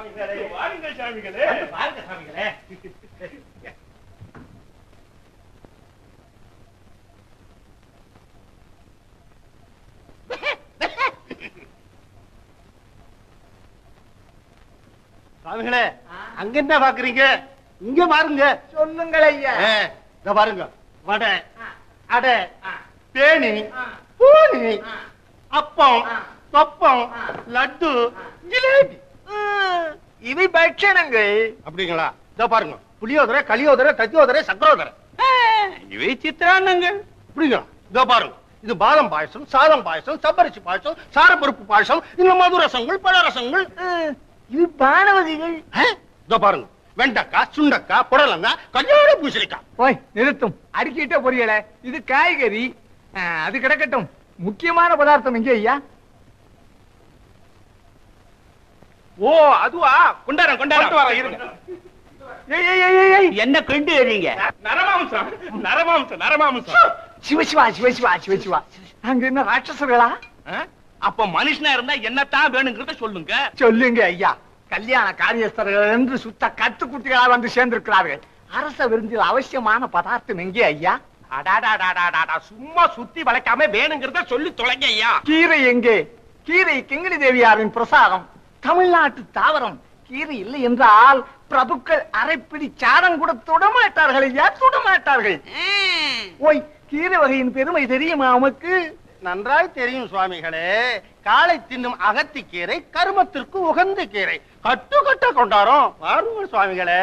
சுவாமிகளே. வாருங்கள் சாமிகளே பாருங்க சுவாமிகளே. சாமிகளே அங்க என்ன பாக்குறீங்க? இங்க பாருங்க. சொல்லுங்கள் ஐயா. இதோ பாருங்க. வடை அடை பேணி பூனி அப்பம் தொப்பம் லட்டு ஜிலேபி. இவை பட்சணங்கள். அப்படிங்களா? இதோ பாருங்க. புளியோதரை களியோதரை தத்தியோதரை சக்கரோதரை. இவை சித்திரான்னங்கள். அப்படிங்களா? இதோ பாருங்க. இது பாதம் பாயசம் சாதம் பாயசம் சப்பரிசி பாயசம் சாரப்பருப்பு பாயசம் இந்த மது ரசங்கள் பழ ரசங்கள். இவை பானவதிகள். ஆ, இதோ பாருங்க. வெண்டைக்காய் சுண்டக்காய் புடலங்காய் கல்யாண பூசணிக்காய். போய் நிறுத்தும். அடிக்கிட்ட பொரியல. இது காய்கறி. அது கிடக்கட்டும். முக்கியமான பதார்த்தம் எங்க ஐயா? ஓ அதுவா? கொண்டாரம் கொண்டாரம் இருங்க. ஏய், ஏய். என்ன கிண்டு எறீங்க நரமாம்சம் நரமாம்சம் நரமாம்சம். சிவசிவா சிவசிவா சிவசிவா அங்க என்ன ராட்சசர்களா? அப்ப மனுஷனா இருந்தா என்னத்தான் வேணுங்கிறத சொல்லுங்க. சொல்லுங்க ஐயா. கல்யாண காரியஸ்தர்கள் என்று சுத்த கத்துக்குட்டிகளா வந்து சேர்ந்திருக்கிறார்கள். அரச விருந்தில் அவசியமான பதார்த்தம் எங்கே ஐயா? அடாடாடாடாடாடா, சும்மா சுத்தி வளைக்காம வேணுங்கிறத சொல்லி தொலைங்க ஐயா. கீரை எங்கே? கீரை கிங்கிணி தேவியாரின் பிரசாதம். தமிழ்நாட்டு தாவரம். கீரை இல்லை என்றால் பிரபுக்கள் அரைப்பிடி சாரம் கூட தொடமாட்டார்கள் ஐயா தொடமாட்டார்கள். ஓய் கீரை வகையின் பெருமை தெரியுமா உமக்கு? நன்றாய் தெரியும் சுவாமிகளே. காலை தின்னும் அகத்தி கீரை கருமத்திற்கு உகந்த கீரை. கட்டு கட்ட கொண்டாரோம். வாருங்கள் சுவாமிகளே.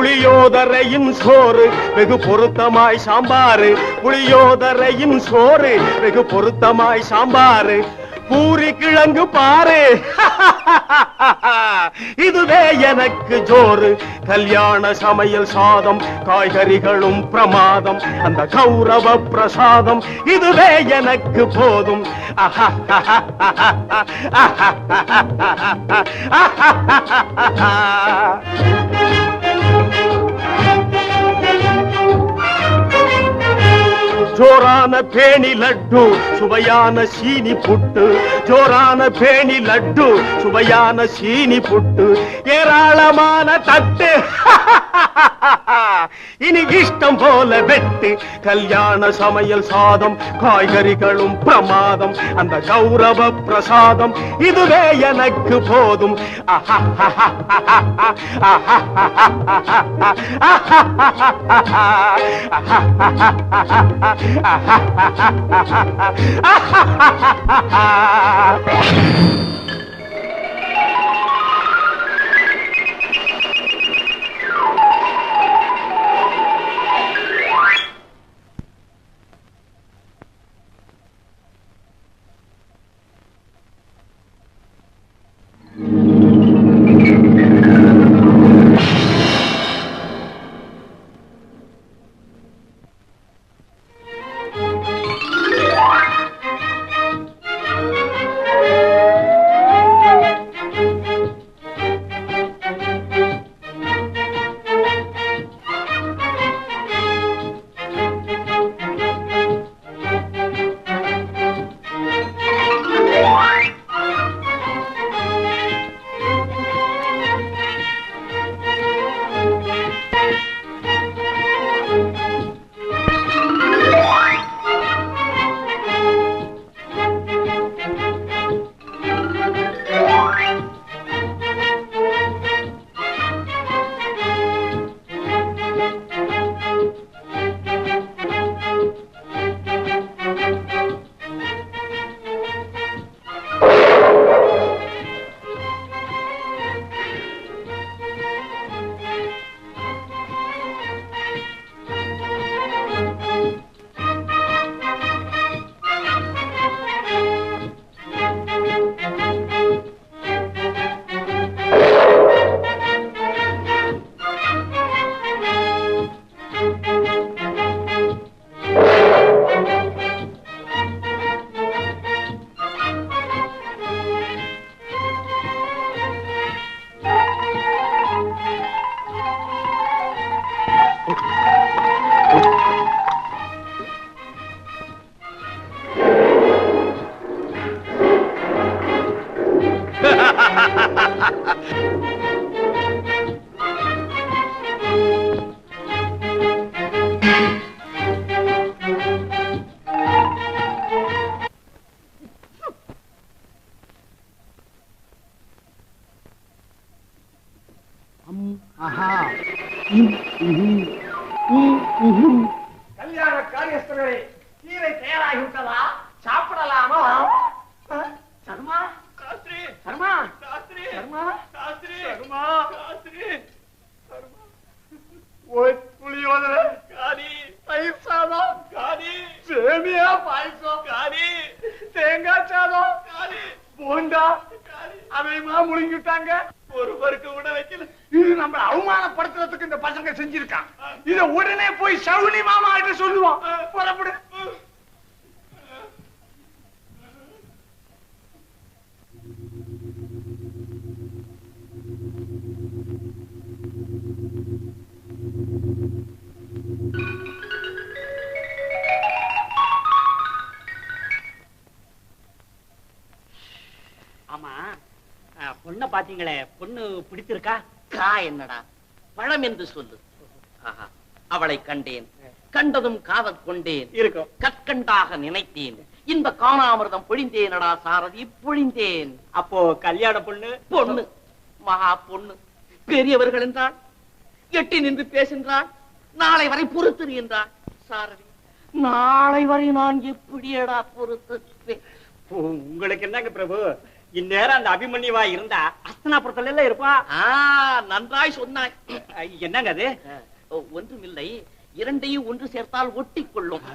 புளியோதரையும் சோறு வெகு பொருத்தமாய் சாம்பாரு புளியோதரையும் சோறு வெகு பொருத்தமாய் சாம்பாரு பூரி கிழங்கு பாரு இதுவே எனக்கு ஜோறு. கல்யாண சமையல் சாதம் காய்கறிகளும் பிரமாதம். அந்த கௌரவ பிரசாதம் இதுவே எனக்கு போதும். ஆஹா ஜோரான பேணி லட்டு சுவையான சீனி புட்டு. ஜோரான பேணி லட்டு சுவையான சீனி புட்டு. ஏராளமான தட்டு. இனி இஷ்டம் போல வெட்டு கல்யாண சமையல் சாதம் காய்கறிகளும் பிரமாதம் அந்த கௌரவ பிரசாதம் இதுவே எனக்கு போதும். ஆஹா பாத்தீங்களே பொண்ணு பிடிச்சிருக்கா கா என்னடா? பழம் என்று சொல்லு. அவளை கண்டேன். கண்டதும் காதல் கொண்டேன். இருக்கும். கற்கண்டாக நினைத்தேன். இன்ப காணாமிர்தம் பொழிந்தேனடா சாரதி பொழிந்தேன். அப்போ கல்யாண பொண்ணு? பொண்ணு. மகா பொண்ணு. பெரியவர்கள் என்றாள் எட்டி நின்று பேசுகின்றாள்? நாளை வரை பொறுத்திரு என்றாள்? சாரதி நாளை வரை நான் எப்படியடா பொறுத்திருப்பேன்? உங்களுக்கு என்னங்க பிரபு? இந்நேரம் அந்த அபிமன்யுவா இருந்தா அஸ்தனாபுரத்துல எல்லாம் இருப்பா. ஆ நன்றாய் சொன்னாய். என்னங்க அது? ஒன்றுமில்லை. இரண்டையும் ஒன்று சேர்த்தால் ஒட்டிக் கொள்ளும்.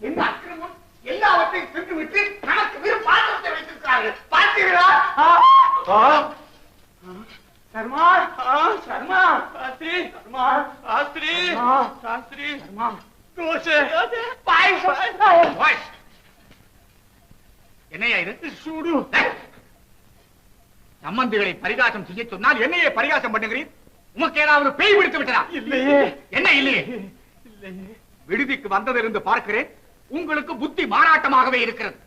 இந்த அக்கிரமம் எல்லாவற்றையும் விட்டு பாத்திரத்தை வைத்திருக்கிறார்கள். பார்த்தீர்களா? ஆ, சர்மா ஆ, சர்மா. சாஸ்திரி சர்மா. சாஸ்திரி சாஸ்திரி சர்மா. தோசை. பாயசம். பாயசம். என்னையா இது சூடு. சம்பந்திகளை பரிகாசம் செய்ய சொன்னால் என்னையே பரிகாசம் பண்ணுகிறீர்? உமக்கு ஏதாவது பேய் பிடித்து விட்டதா? இல்லையே. என்ன இல்லையே? விடுதிக்கு வந்ததிலிருந்து பார்க்கிறேன் உங்களுக்கு புத்தி மாறாட்டமாகவே இருக்கிறது.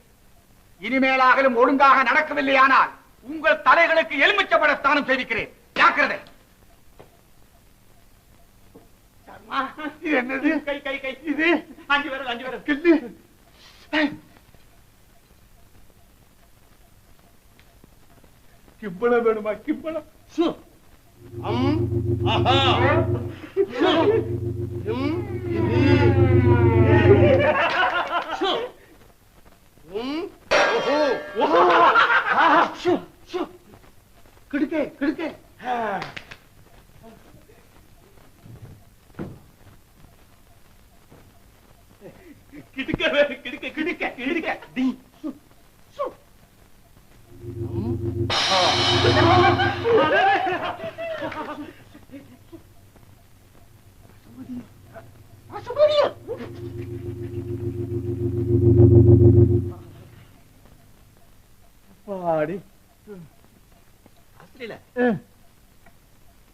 இனிமேலாகலும் ஒழுங்காக நடக்கவில்லையானால் உங்கள் தலைகளுக்கு எலுமிச்சபட ஸ்தானம் ஜாக்கிரதை. என்னது? கை கை கை. இது? அஞ்சு பேரும் அஞ்சு பேரும் கிம்பளம் வேணுமா? கிம்பளம். அம். ஆஹா இம். இது. கிடுக்கே கிடுக்கே வேணும், கிடுக்க கிடுக்க கிடுக்க டி.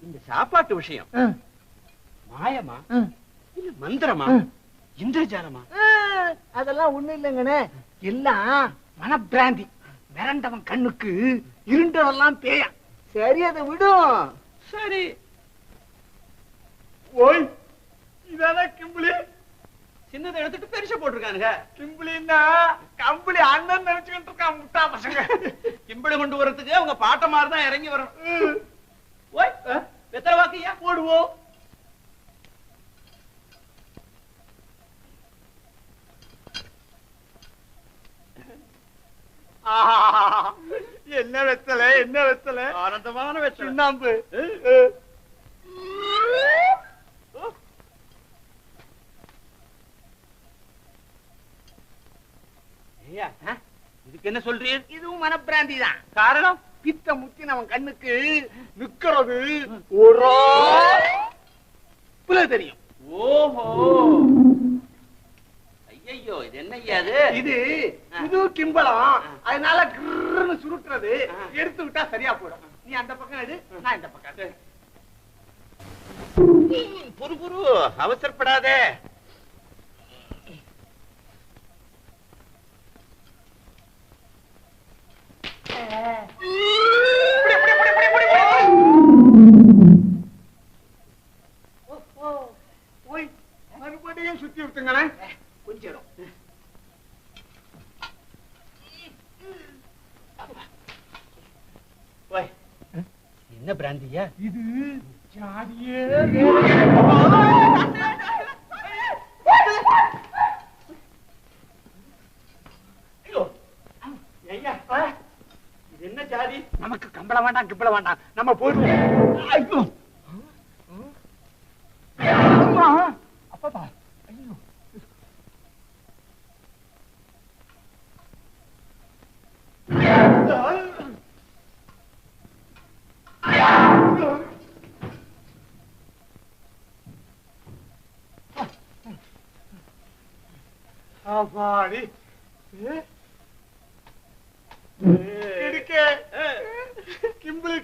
இந்த சாப்பாட்டு விஷயம். மாயமா? இல்ல மந்திரமா? இந்திரஜாலமா? அதெல்லாம் ஒண்ணு இல்லைங்கண்ணே. எல்லாம் மனப்பிராந்தி. மிரண்டவன் கண்ணுக்கு இருண்டதெல்லாம் பேயா. சரி அதை விடும். சரி. ஓய். சின்னதை எடுத்துட்டு பெருசா போட்டிருக்கானுங்க. கிம்பிளின்னா கம்பளி அண்ணன் நினைச்சுக்கிட்டு இருக்கான் முட்டா பசங்க. கிம்பிளை கொண்டு வரதுக்கு அவங்க பாட்ட மாதிரி தான் இறங்கி வரணும். ஓய் வெத்தலை வாக்கியா போடுவோம் என்ன வெத்தலை என்ன வெத்தலை? ஆனந்தமான வெத்தலை. சுண்ணாம்பு. ஐயா? இதுக்கு என்ன சொல்றீர்? இதுவும் மனப்பிராந்தி தான். காரணம் பித்த முத்தி நம்ம கண்ணுக்கு நிக்கிறது ஒரு புல தெரியும். ஓஹோ! ஐயோ இது என்ன ஐயா இது இது புது கிம்பளம். அதனால கிருன்னு சுருட்டுறது. எடுத்து விட்டா சரியா போயிடும். நீ அந்த பக்கம் எடு நான் இந்த பக்கம். புரு புரு அவசரப்படாதே. மறுபடியும் சுத்தி விட்டுங்களேன் கொஞ்சம் என்ன பிராந்தியா இது ஜாதியே ஐயா இது என்ன ஜாதி நமக்கு கம்பளம் வேண்டாம் கிம்பளம் வேண்டாம். நம்ம போயிடுவோம். அப்பப்பா. ஐயோ. அப்பாடி கிடுக்கே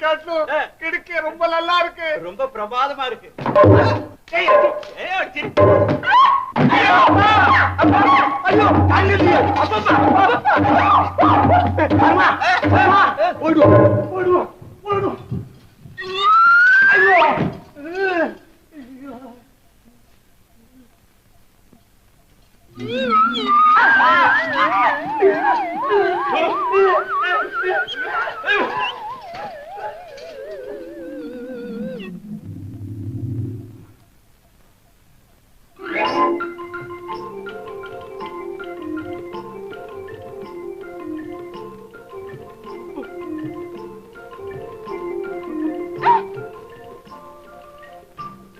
காட்டிலும் கிடுக்க ரொம்ப நல்லா இருக்கு. ரொம்ப பிரபாதமா இருக்கு. Yeah.